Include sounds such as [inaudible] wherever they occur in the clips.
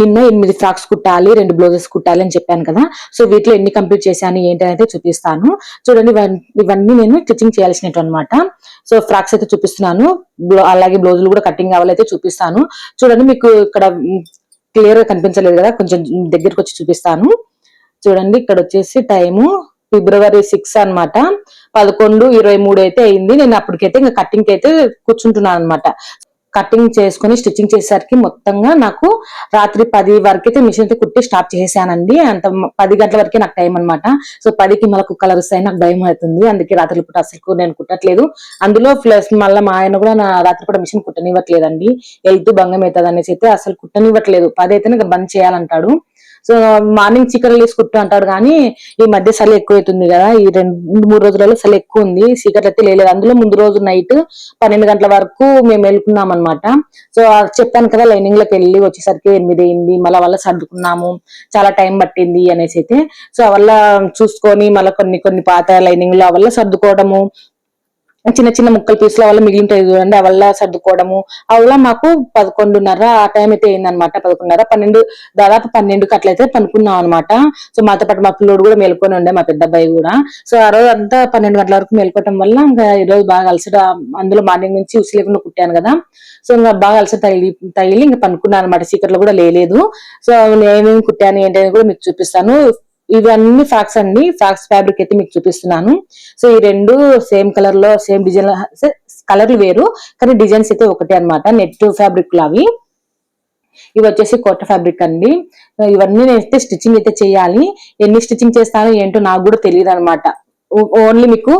నిన్న ఎనిమిది ఫ్రాక్స్ కుట్టాలి రెండు బ్లౌజెస్ కుట్టాలి అని చెప్పాను కదా. సో వీటిలో ఎన్ని కంప్లీట్ చేశాను ఏంటి అనేది చూపిస్తాను. చూడండి ఇవన్నీ నేను స్టిచ్చింగ్ చేయాల్సినట్టు అనమాట సో ఫ్రాక్స్ అయితే చూపిస్తున్నాను. అలాగే బ్లౌజులు కూడా కటింగ్ కావాలైతే చూపిస్తాను. చూడండి మీకు ఇక్కడ క్లియర్గా కనిపించలేదు కదా కొంచెం దగ్గరికి వచ్చి చూపిస్తాను. చూడండి ఇక్కడ వచ్చేసి టైము ఫిబ్రవరి సిక్స్ అన్నమాట. పదకొండు ఇరవై మూడు అయితే అయింది. నేను అప్పటికైతే ఇంకా కటింగ్ అయితే కూర్చుంటున్నాను అనమాట కటింగ్ చేసుకుని స్టిచ్చింగ్ చేసేసరికి మొత్తంగా నాకు రాత్రి పది వరకు అయితే మిషన్ అయితే కుట్టి స్టార్ట్ చేశానండి అంత పది గంటల వరకే నాకు టైం అన్నమాట. సో పదికి మళ్ళీ కలర్ వస్తాయి నాకు భయం అవుతుంది. అందుకే రాత్రి పూట అసలు నేను కుట్టట్లేదు. అందులో ప్లస్ మళ్ళీ మా ఆయన కూడా నా రాత్రిపూట మిషన్ కుట్టనివ్వట్లేదండి. వెళ్తూ భంగం అవుతుంది అనేసి అయితే అసలు కుట్టనివ్వట్లేదు. పది అయితే ఇంకా బంద్ చేయాలంటాడు. సో మార్నింగ్ చికెన్ వేసి అంటాడు కానీ ఈ మధ్య చలి ఎక్కువ అవుతుంది కదా. ఈ రెండు మూడు రోజులలో చలి ఎక్కువ ఉంది. చీకట్లు అయితే లేదు అందులో ముందు రోజు నైట్ పన్నెండు గంటల వరకు మేము వెళ్ళుకున్నాం అనమాట సో చెప్పాను కదా లైనింగ్లోకి వెళ్ళి వచ్చేసరికి ఎనిమిది అయింది. మళ్ళీ వల్ల సర్దుకున్నాము. చాలా టైం పట్టింది అనేసి అయితే. సో అవల్ల వల్ల చూసుకొని మళ్ళీ కొన్ని కొన్ని పాత లైనింగ్లో వల్ల సర్దుకోవడము చిన్న చిన్న ముక్కలు పీసుల వల్ల మిగిలింటాయి చూడండి అవల్ల సర్దుకోవడము. అవల్ల మాకు పదకొండున్నర ఆ టైం అయితే అయిందనమాట పదకొండున్నర పన్నెండు దాదాపు పన్నెండుకి అట్లయితే పనుకున్నాం అనమాట సో మాతో పాటు మా పిల్లోడు కూడా మేల్కొని ఉండే మా పెద్ద అబ్బాయి కూడా. సో ఆ రోజు అంతా పన్నెండు గంటల వరకు మేల్కోవటం వల్ల ఇంకా ఈ రోజు బాగా అలసట అందులో మార్నింగ్ నుంచి ఉసి లేకుండా కుట్టాను కదా. సో ఇంకా బాగా అలసట తగిలి తగిలి ఇంకా పనుకున్నాను అనమాట చీకట్లో కూడా లేలేదు. సో నేను కుట్టాను ఏంటి అని కూడా మీకు చూపిస్తాను. ఇవన్నీ ఫ్రాక్స్ అండి. ఫ్రాక్స్ ఫ్యాబ్రిక్ అయితే మీకు చూపిస్తున్నాను. సో ఈ రెండు సేమ్ కలర్లో సేమ్ డిజైన్ కలర్లు వేరు. కానీ డిజైన్స్ అయితే ఒకటే అన్నమాట. నెట్ ఫ్యాబ్రిక్ అవి. ఇవి వచ్చేసి కొత్త ఫ్యాబ్రిక్ అండి. ఇవన్నీ నేనైతే స్టిచ్చింగ్ అయితే చేయాలి. ఎన్ని స్టిచ్చింగ్ చేస్తానో ఏంటో నాకు కూడా తెలియదు అనమాట ఓన్లీ మీకు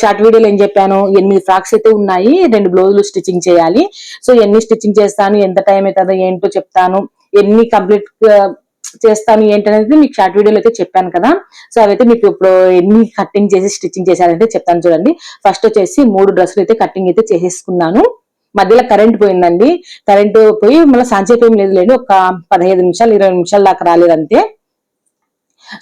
షార్ట్ వీడియోలో ఏం చెప్పాను? ఎనిమిది ఫ్రాక్స్ అయితే ఉన్నాయి. రెండు బ్లౌజులు స్టిచ్చింగ్ చేయాలి. సో ఎన్ని స్టిచ్చింగ్ చేస్తాను? ఎంత టైం అవుతుందో ఏంటో చెప్తాను. ఎన్ని కంప్లీట్ చేస్తాను ఏంటనేది మీకు షార్ట్ వీడియోలో అయితే చెప్పాను కదా. సో అవైతే మీకు ఇప్పుడు ఎన్ని కటింగ్ చేసి స్టిచ్చింగ్ చేశానంటే చెప్తాను చూడండి. ఫస్ట్ వచ్చేసి మూడు డ్రెస్సులు అయితే కటింగ్ అయితే చేసేసుకున్నాను. మధ్యలో కరెంట్ పోయిందండి. కరెంట్ పోయి మళ్ళీ సాంచేపు లేదు లేండి. ఒక పదహైదు నిమిషాలు ఇరవై నిమిషాల దాకా రాలేదంతే.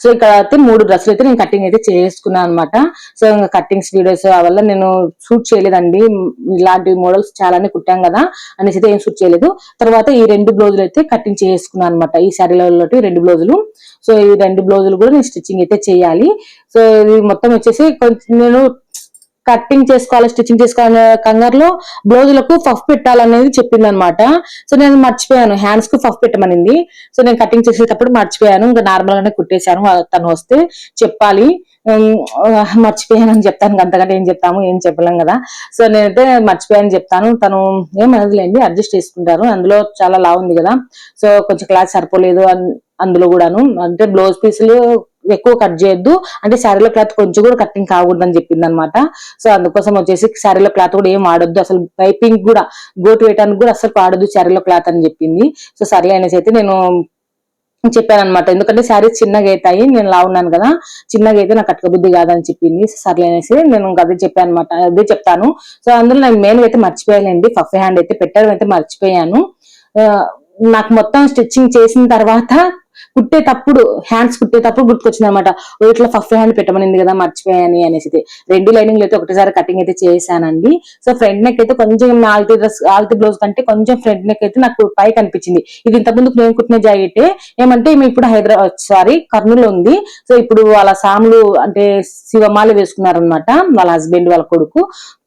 సో ఇక్కడ అయితే మూడు డ్రెస్సులు అయితే నేను కటింగ్ అయితే చేసుకున్నాను అనమాట సో ఇంకా కటింగ్స్ వీడియోస్ వల్ల నేను షూట్ చేయలేదండి. ఇలాంటి మోడల్స్ చాలానే కుట్టాం కదా అనేసి అయితే ఏం షూట్ చేయలేదు. తర్వాత ఈ రెండు బ్లౌజులు అయితే కటింగ్ చేసుకున్నాను అనమాట ఈ శారీలలో రెండు బ్లౌజులు సో ఈ రెండు బ్లౌజులు కూడా నేను స్టిచ్చింగ్ అయితే చేయాలి. సో ఇది మొత్తం వచ్చేసి కొంచెం నేను కట్టింగ్ చేసుకోవాలి స్టిచ్చింగ్ చేసుకోవాలి కంగారులో బ్లౌజులకు ఫఫ్ పెట్టాలనేది చెప్పింది అనమాట సో నేను మర్చిపోయాను. హ్యాండ్స్కు ఫఫ్ పెట్టమనింది. సో నేను కటింగ్ చేసేటప్పుడు మర్చిపోయాను. ఇంకా నార్మల్ గానే కుట్టేశాను తను వస్తే చెప్పాలి. మర్చిపోయాను అని చెప్తాను. అంతకంటే ఏం చెప్తాము? ఏం చెప్పలేం కదా. సో నేనైతే మర్చిపోయాను చెప్తాను. తను ఏమనదులేండి అడ్జస్ట్ చేసుకుంటారు. అందులో చాలా లా ఉంది కదా. సో కొంచెం క్లాస్ సరిపోలేదు అన్- అందులో కూడాను. అంటే బ్లౌజ్ పీసులు ఎక్కువ కట్ చేయొద్దు. అంటే శారీలో క్లాత్ కొంచెం కూడా కటింగ్ కాకూడదని చెప్పింది అనమాట సో అందుకోసం వచ్చేసి శారీలో క్లాత్ కూడా ఏం ఆడొద్దు అసలు పైపింగ్ కూడా గోటు వేయడానికి కూడా అసలు పాడొద్దు శారీలో క్లాత్ అని చెప్పింది. సో సర్లే అనేసి అయితే నేను చెప్పాను అనమాట ఎందుకంటే శారీస్ చిన్నగా అవుతాయి. నేను లా ఉన్నాను కదా. చిన్నగా అయితే నాకు కట్టుకబుద్ధి కాదని చెప్పింది. సర్లే అనేసి నేను అదే చెప్పాను అనమాట అదే చెప్తాను. సో అందులో నేను మెయిన్ అయితే మర్చిపోయానండి ఫఫ్ హ్యాండ్ అయితే పెట్టడం అయితే మర్చిపోయాను. నాకు మొత్తం స్టిచ్చింగ్ చేసిన తర్వాత కుట్టేటప్పుడు హ్యాండ్స్ కుట్టేటప్పుడు గుర్తుకొచ్చింది అనమాట ఇట్లా ఫఫ్ హ్యాండ్ పెట్టమనింది కదా మర్చిపోయాని అనేసి. రెండు లైనింగ్ అయితే ఒకటేసారి కటింగ్ అయితే చేశానండి. సో ఫ్రంట్ నెక్ అయితే కొంచెం ఆల్తీ డ్రెస్ ఆల్తీ బ్లౌజ్ కంటే కొంచెం ఫ్రంట్ నెక్ అయితే నాకు పై కనిపించింది ఇది ఇంతకుముందు నేను కుట్టిన జాకెట్. ఏమంటే మేము ఇప్పుడు హైదరాబాద్ సారీ కర్నూలు ఉంది. సో ఇప్పుడు వాళ్ళ సాములు అంటే శివమాల వేసుకున్నారనమాట వాళ్ళ హస్బెండ్ వాళ్ళ కొడుకు.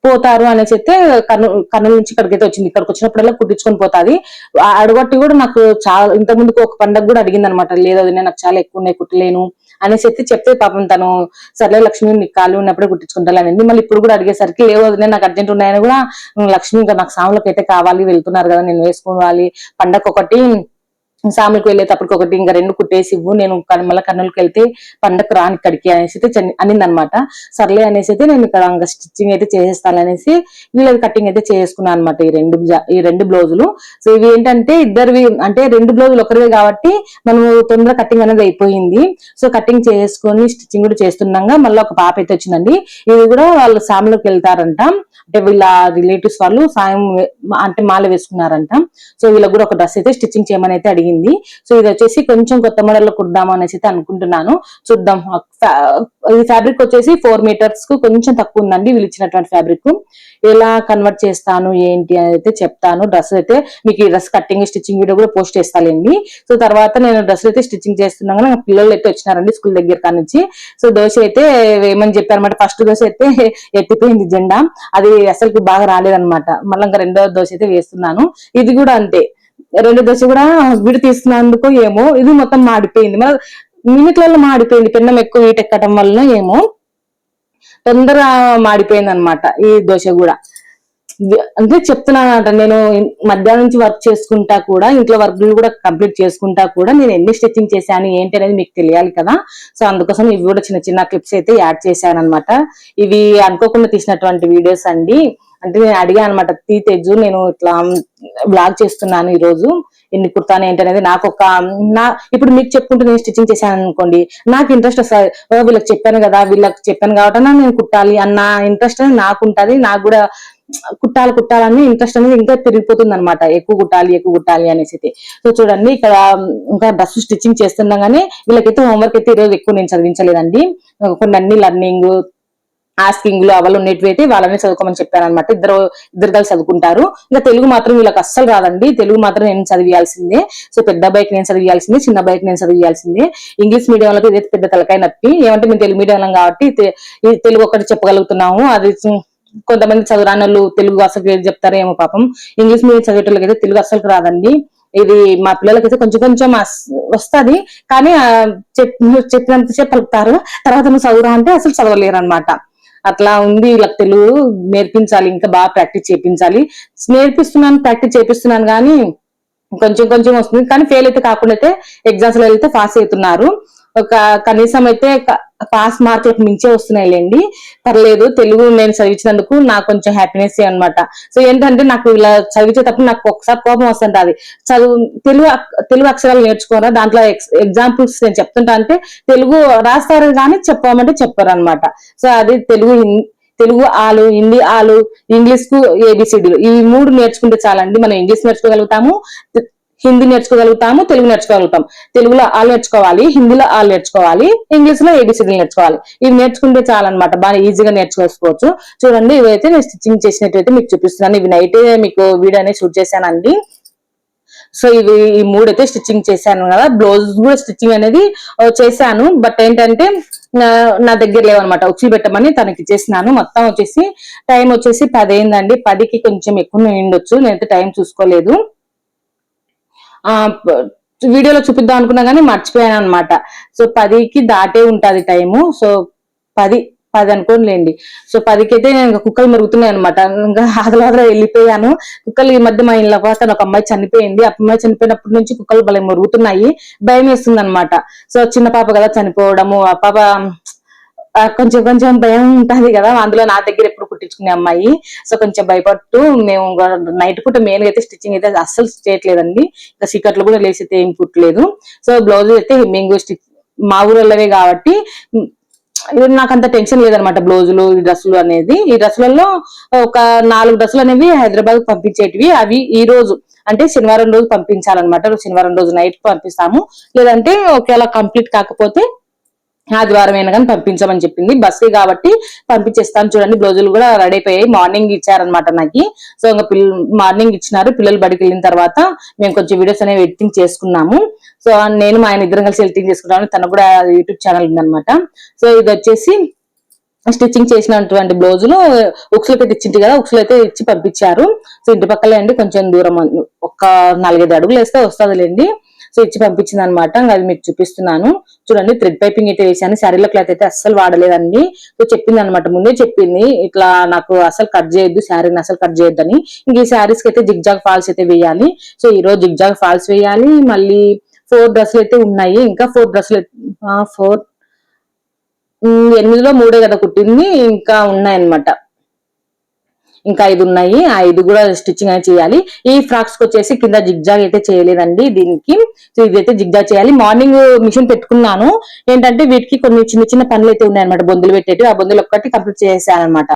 పోతారు అనేసి చెప్తే కర్నూలు కర్నూలు నుంచి ఇక్కడికి అయితే వచ్చింది. ఇక్కడికి వచ్చినప్పుడల్లా కుట్టించుకొని పోతాది. అడగొట్టి కూడా నాకు చాలా ఇంత ముందుకు ఒక పండగ కూడా అడిగింది అనమాట లేదు వదినా, నాకు చాలా ఎక్కువ ఉన్నాయి కుట్టలేను అనేసి అయితే చెప్తే పాపం తను సర్లే లక్ష్మి నీకు ఖాళీ ఉన్నప్పుడే కుట్టించుకుంటాను అనేది. మళ్ళీ ఇప్పుడు కూడా అడిగేసరికి లేవు వదిలే నాకు అర్జెంట్ ఉన్నాయని కూడా లక్ష్మి ఇంకా నాకు సాములకు అయితే కావాలి వెళ్తున్నారు కదా నేను వేసుకోవాలి. పండగ ఒకటి సాములకు వెళ్ళేటప్పటికి ఒకటి ఇంకా రెండు కుట్టేసి ఇవ్వు. నేను మళ్ళీ కర్నూలుకి వెళ్తే పండగకు రాని ఇక్కడికి అనేసి అయితే అనింది అనమాట సర్లే అనేసి అయితే నేను ఇక్కడ ఇంకా స్టిచ్చింగ్ అయితే చేసేస్తాను అనేసి వీళ్ళది కటింగ్ అయితే చేసుకున్నాను అనమాట ఈ రెండు ఈ రెండు బ్లౌజులు. సో ఇవి ఏంటంటే ఇద్దరివి అంటే రెండు బ్లౌజులు ఒకరివే కాబట్టి మనము తొందర కటింగ్ అనేది అయిపోయింది. సో కటింగ్ చేసుకొని స్టిచ్చింగ్ కూడా చేస్తున్నాగా మళ్ళీ ఒక పాప అయితే వచ్చిందండి. ఇది కూడా వాళ్ళు సాములకు వెళ్తారంట. అంటే వీళ్ళ రిలేటివ్స్ వాళ్ళు సాయం అంటే మాల వేసుకున్నారంట. సో వీళ్ళకి కూడా ఒక డ్రెస్ అయితే స్టిచ్చింగ్ చేయమని అయితే అడిగింది జరిగింది. సో ఇది వచ్చేసి కొంచెం కొత్త మోడల్లో కుడదాము అనేసి అయితే అనుకుంటున్నాను. చూద్దాం. ఈ ఫ్యాబ్రిక్ వచ్చేసి ఫోర్ మీటర్స్కు కొంచెం తక్కువ ఉందండి వీళ్ళు ఇచ్చినటువంటి ఫ్యాబ్రిక్ ఎలా కన్వర్ట్ చేస్తాను ఏంటి అని అయితే చెప్తాను. డ్రెస్ అయితే మీకు ఈ డ్రెస్ కట్టింగ్ స్టిచ్చింగ్ వీడియో కూడా పోస్ట్ చేస్తానండి సో తర్వాత నేను డ్రెస్ అయితే స్టిచ్చింగ్ చేస్తున్నాను. నా పిల్లలు అయితే వచ్చినారండి స్కూల్ దగ్గర కానించి. సో దోశ అయితే ఏమని చెప్పారనమాట ఫస్ట్ దోశ అయితే [laughs] ఎత్తిపోయింది జెండా. అది అసలు బాగా రాలేదనమాట మళ్ళీ ఇంకా రెండో దోశ అయితే వేస్తున్నాను. ఇది కూడా అంతే. రెండు దోశ కూడా విడి తీసుకున్నందుకు ఏమో ఇది మొత్తం మాడిపోయింది. మన మినిట్లలో మాడిపోయింది పిన్నం ఎక్కువ వీట్ ఎక్కడం వల్ల ఏమో తొందరగా మాడిపోయింది అనమాట ఈ దోశ కూడా. అంటే చెప్తున్నానంట నేను మధ్యాహ్నం నుంచి వర్క్ చేసుకుంటా కూడా ఇంట్లో వర్క్ కూడా కంప్లీట్ చేసుకుంటా కూడా నేను ఎన్ని స్టిచ్చింగ్ చేశాను ఏంటి అనేది మీకు తెలియాలి కదా. సో అందుకోసం ఇవి కూడా చిన్న చిన్న క్లిప్స్ అయితే యాడ్ చేశాను అనమాట ఇవి అనుకోకుండా తీసినటువంటి వీడియోస్ అండి. అంటే నేను అడిగా అనమాట తీ తెజు నేను ఇట్లా బ్లాగ్ చేస్తున్నాను ఈ రోజు. ఎన్ని కుర్తాను ఏంటి అనేది నాకు ఒక నా ఇప్పుడు మీకు చెప్పుకుంటూ నేను స్టిచ్చింగ్ చేశాను అనుకోండి నాకు ఇంట్రెస్ట్ వస్తుంది. వీళ్ళకి చెప్పాను కదా వీళ్ళకి చెప్పాను కాబట్టి నేను కుట్టాలి అన్న ఇంట్రెస్ట్ అనేది నాకు ఉంటుంది. నాకు కూడా కుట్టాలి కుట్టాలని ఇంట్రెస్ట్ అనేది ఇంకా పెరిగిపోతుంది అనమాట ఎక్కువ కుట్టాలి ఎక్కువ కుట్టాలి అనేసి సో చూడండి ఇక్కడ ఇంకా డ్రెస్ స్టిచ్చింగ్ చేస్తుండగానే వీళ్ళకైతే హోంవర్క్ అయితే ఈరోజు ఎక్కువ నేను చదివించలేదండి. కొన్ని అన్ని లర్నింగ్ ఆస్కింగ్లో అవలు ఉన్నట్టు వాళ్ళని చదువుకోమని చెప్పాను అనమాట ఇద్దరు ఇద్దరు కలిసి చదువుకుంటారు. ఇంకా తెలుగు మాత్రం వీళ్ళకి అస్సలు రాదండి. తెలుగు మాత్రం నేను చదివియాల్సిందే. సో పెద్ద బైక్ నేను చదివియాల్సిందే చిన్న బైక్ నేను చదివియాల్సిందే. ఇంగ్లీష్ మీడియం వాళ్ళకి ఇదైతే పెద్ద తలకాయ నప్పి. ఏమంటే మేము తెలుగు మీడియం కాబట్టి తెలుగు ఒకటి చెప్పగలుగుతున్నాము. అది కొంతమంది చదువురాని వాళ్ళు తెలుగు అసలు ఏది చెప్తారేమో పాపం. ఇంగ్లీష్ మీడియం చదివేటోళ్ళకి అయితే తెలుగు అసలు రాదండి. ఇది మా పిల్లలకైతే కొంచెం కొంచెం వస్తుంది. కానీ చెప్పినంత చెప్పగలుగుతారు తర్వాత నువ్వు చదువురా అంటే అసలు చదవలేరు అనమాట అట్లా ఉంది వీళ్ళకి తెలుగు నేర్పించాలి ఇంకా బాగా ప్రాక్టీస్ చేయించాలి నేర్పిస్తున్నాను ప్రాక్టీస్ చేపిస్తున్నాను కానీ కొంచెం కొంచెం వస్తుంది. కానీ ఫెయిల్ అయితే కాకుండా అయితే ఎగ్జామ్స్లో వెళ్తే పాస్ అవుతున్నారు. ఒక కనీసం అయితే పాస్ మార్కులకు మించే వస్తున్నాయిలేండి. పర్లేదు తెలుగు నేను చదివించినందుకు నాకు కొంచెం హ్యాపీనెస్ అనమాట సో ఏంటంటే నాకు ఇలా చదివించేటప్పుడు నాకు ఒకసారి కోపం వస్తుంది అది. చదువు తెలుగు తెలుగు అక్షరాలు నేర్చుకోరా? దాంట్లో ఎగ్జాంపుల్స్ నేను చెప్తుంటా అంటే తెలుగు రాస్తారు కానీ చెప్పమంటే చెప్పారు అనమాట సో అది తెలుగు తెలుగు ఆలు హిందీ ఆలు ఇంగ్లీష్కు ఏబిసిడీలు ఈ మూడు నేర్చుకుంటే చాలండి. మనం ఇంగ్లీష్ నేర్చుకోగలుగుతాము. హిందీ నేర్చుకోగలుగుతాము తెలుగు నేర్చుకోగలుగుతాం. తెలుగులో ఆలు నేర్చుకోవాలి హిందీలో ఆలు నేర్చుకోవాలి ఇంగ్లీష్లో ఏబిసిడీలు నేర్చుకోవాలి. ఇవి నేర్చుకుంటే చాలన్నమాట బాగా ఈజీగా నేర్చుకోవచ్చు. చూడండి ఇవైతే నేను స్టిచ్చింగ్ చేసినట్టయితే మీకు చూపిస్తున్నాను. ఇవి నైట్ మీకు వీడియో అనేది షూట్ చేశానండి. సో ఇవి ఈ మూడు అయితే స్టిచ్చింగ్ చేశాను కదా. బ్లౌజ్ కూడా స్టిచ్చింగ్ అనేది చేశాను. బట్ ఏంటంటే నా దగ్గర లేవనమాట ఉచ్చి పెట్టమని తనకి ఇచ్చేసినాను. మొత్తం వచ్చేసి టైం వచ్చేసి పది అయిందండి. పదికి కొంచెం ఎక్కువ ఉండొచ్చు. నేనైతే టైం చూసుకోలేదు. వీడియోలో చూపిద్దాం అనుకున్నా కానీ మర్చిపోయాను అనమాట సో పదికి దాటే ఉంటుంది టైము. సో పది పది అనుకోనిలేండి సో పదికి అయితే నేను కుక్కలు మెరుగుతున్నాయి అనమాట ఇంకా ఆదలాదలా వెళ్ళిపోయాను. కుక్కలు ఈ మధ్య మా ఇళ్ళ తను ఒక అమ్మాయి చనిపోయింది. ఆ అమ్మాయి చనిపోయినప్పటి నుంచి కుక్కలు భలే మెరుగుతున్నాయి. భయం వేస్తుంది అనమాట సో చిన్న పాప కదా చనిపోవడము. ఆ పాప కొంచెం కొంచెం భయం ఉంటుంది కదా అందులో నా దగ్గర ఎప్పుడు కుట్టించుకునే అమ్మాయి. సో కొంచెం భయపడుతూ మేము నైట్ పూట మెయిన్ అయితే స్టిచ్చింగ్ అయితే అస్సలు చేయట్లేదండి. ఇంకా సీకట్లు కూడా లేసి అయితే ఏం కుట్టలేదు. సో బ్లౌజ్ అయితే మేము స్టిచ్ మా ఊళ్ళవే కాబట్టి నాకు అంత టెన్షన్ లేదనమాట బ్లౌజులు ఈ డ్రెస్సులు అనేది. ఈ డ్రెస్సులలో ఒక నాలుగు డ్రెస్సులు అనేవి హైదరాబాద్ పంపించేటివి. అవి ఈ రోజు అంటే శనివారం రోజు పంపించాలన్నమాట. శనివారం రోజు నైట్ పంపిస్తాము. లేదంటే ఒకవేళ కంప్లీట్ కాకపోతే ఆదివారం అయినా కానీ పంపించమని చెప్పింది. బస్సు కాబట్టి పంపించేస్తాను చూడండి బ్లౌజులు కూడా రెడీ అయిపోయాయి. మార్నింగ్ ఇచ్చారనమాట నాకు. సో ఇంకా మార్నింగ్ ఇచ్చినారు. పిల్లలు బడికి వెళ్ళిన తర్వాత మేము కొంచెం వీడియోస్ అనేవి ఎడిటింగ్ చేసుకున్నాము. సో నేను మా ఆయన ఇద్దరం కలిసి ఎడిటింగ్ చేసుకున్నాను తను కూడా యూట్యూబ్ ఛానల్ ఉందనమాట సో ఇది వచ్చేసి స్టిచ్చింగ్ చేసినటువంటి బ్లౌజులు. ఉక్సులకి అయితే ఇచ్చింటి కదా ఉక్సులు అయితే ఇచ్చి పంపించారు. సో ఇంటి పక్కలే అండి. కొంచెం దూరం ఒక నాలుగైదు అడుగులు వేస్తే వస్తుందిలేండి. సో ఇచ్చి పంపించింది అనమాట అది మీకు చూపిస్తున్నాను. చూడండి థ్రెడ్ పైపింగ్ అయితే వేసాను శారీలో క్లాత్ అయితే అస్సలు వాడలేదండి. సో చెప్పింది అనమాట ముందే చెప్పింది. ఇట్లా నాకు అసలు కట్ చేయొద్దు శారీని అసలు కట్ చేయొద్దని. ఇంక ఈ శారీస్కి అయితే జిగ్జాగ్ ఫాల్స్ అయితే వేయాలి. సో ఈ రోజు జిగ్జాగ్ ఫాల్స్ వేయాలి. మళ్ళీ ఫోర్ డ్రెస్సులు అయితే ఉన్నాయి. ఇంకా ఫోర్ డ్రెస్సులు ఫోర్ ఎనిమిదిలో మూడే కదా కుట్టింది. ఇంకా ఉన్నాయన్నమాట. ఇంకా ఐదు ఉన్నాయి. ఆ ఐదు కూడా స్టిచ్చింగ్ అనేది చేయాలి. ఈ ఫ్రాక్స్కి వచ్చేసి కింద జిగ్జాగ్ అయితే చేయలేదండి. దీనికి సో ఇదైతే జిగ్జాగ్ చేయాలి. మార్నింగ్ మిషన్ పెట్టుకున్నాను. ఏంటంటే వీటికి కొన్ని చిన్న చిన్న పనులు అయితే ఉన్నాయన్నమాట. బొందులు పెట్టేటి ఆ బొందులు ఒక్కటి కంప్లీట్ చేసేయాలన్నమాట.